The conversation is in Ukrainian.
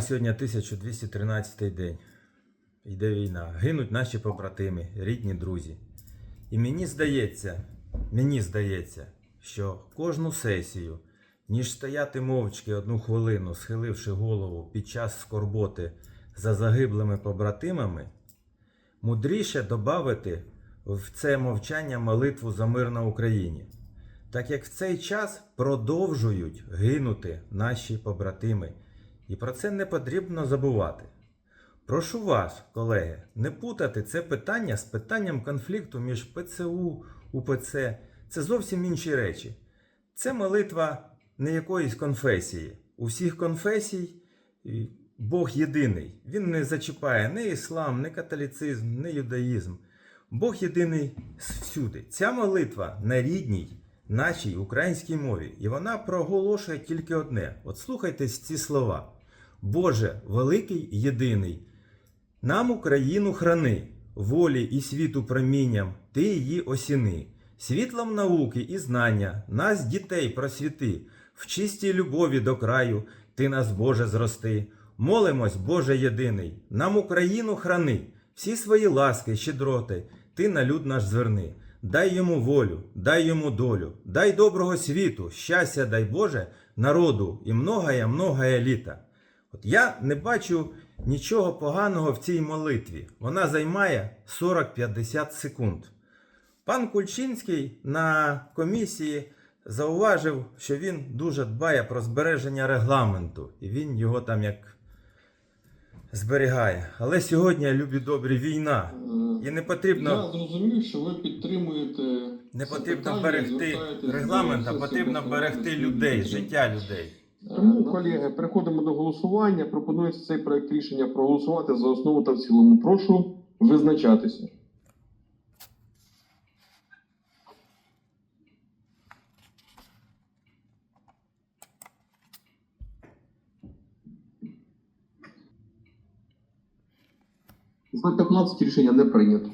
Сьогодні 1213 день. Йде війна. Гинуть наші побратими, рідні друзі. І мені здається, мені здається, що кожну сесію, ніж стояти мовчки одну хвилину, схиливши голову під час скорботи за загиблими побратимами, мудріше додати в це мовчання молитву за мир на Україні. Так як в цей час продовжують гинути наші побратими. І про це не потрібно забувати. Прошу вас, колеги, не путати це питання з питанням конфлікту між ПЦУ, УПЦ. Це зовсім інші речі. Це молитва не якоїсь конфесії. У всіх конфесій Бог єдиний. Він не зачіпає ні іслам, ні католіцизм, ні юдаїзм. Бог єдиний всюди. Ця молитва на рідній нашій українській мові, і вона проголошує тільки одне: от слухайте ці слова. Боже, великий єдиний, нам Україну храни, волі і світу промінням, ти її осіни, світлом науки і знання, нас, дітей, просвіти, в чистій любові до краю, ти нас, Боже, зрости. Молимось, Боже єдиний, нам Україну храни, всі свої ласки, щедроти, ти на люд наш зверни. Дай йому волю, дай йому долю, дай доброго світу, щастя, дай Боже, народу і многое, многое літа. От я не бачу нічого поганого в цій молитві. Вона займає 40-50 секунд. Пан Кульчинський на комісії зауважив, що він дуже дбає про збереження регламенту, і він його там як зберігає. Але сьогодні, любі добрі, війна. І не потрібно. Я зрозумів, що ви підтримуєте. Не потрібно берегти регламент, а потрібно берегти людей, життя людей. Тому, колеги, переходимо до голосування. Пропонується цей проект рішення проголосувати за основу та в цілому. Прошу визначатися. За 15 рішення не прийнято.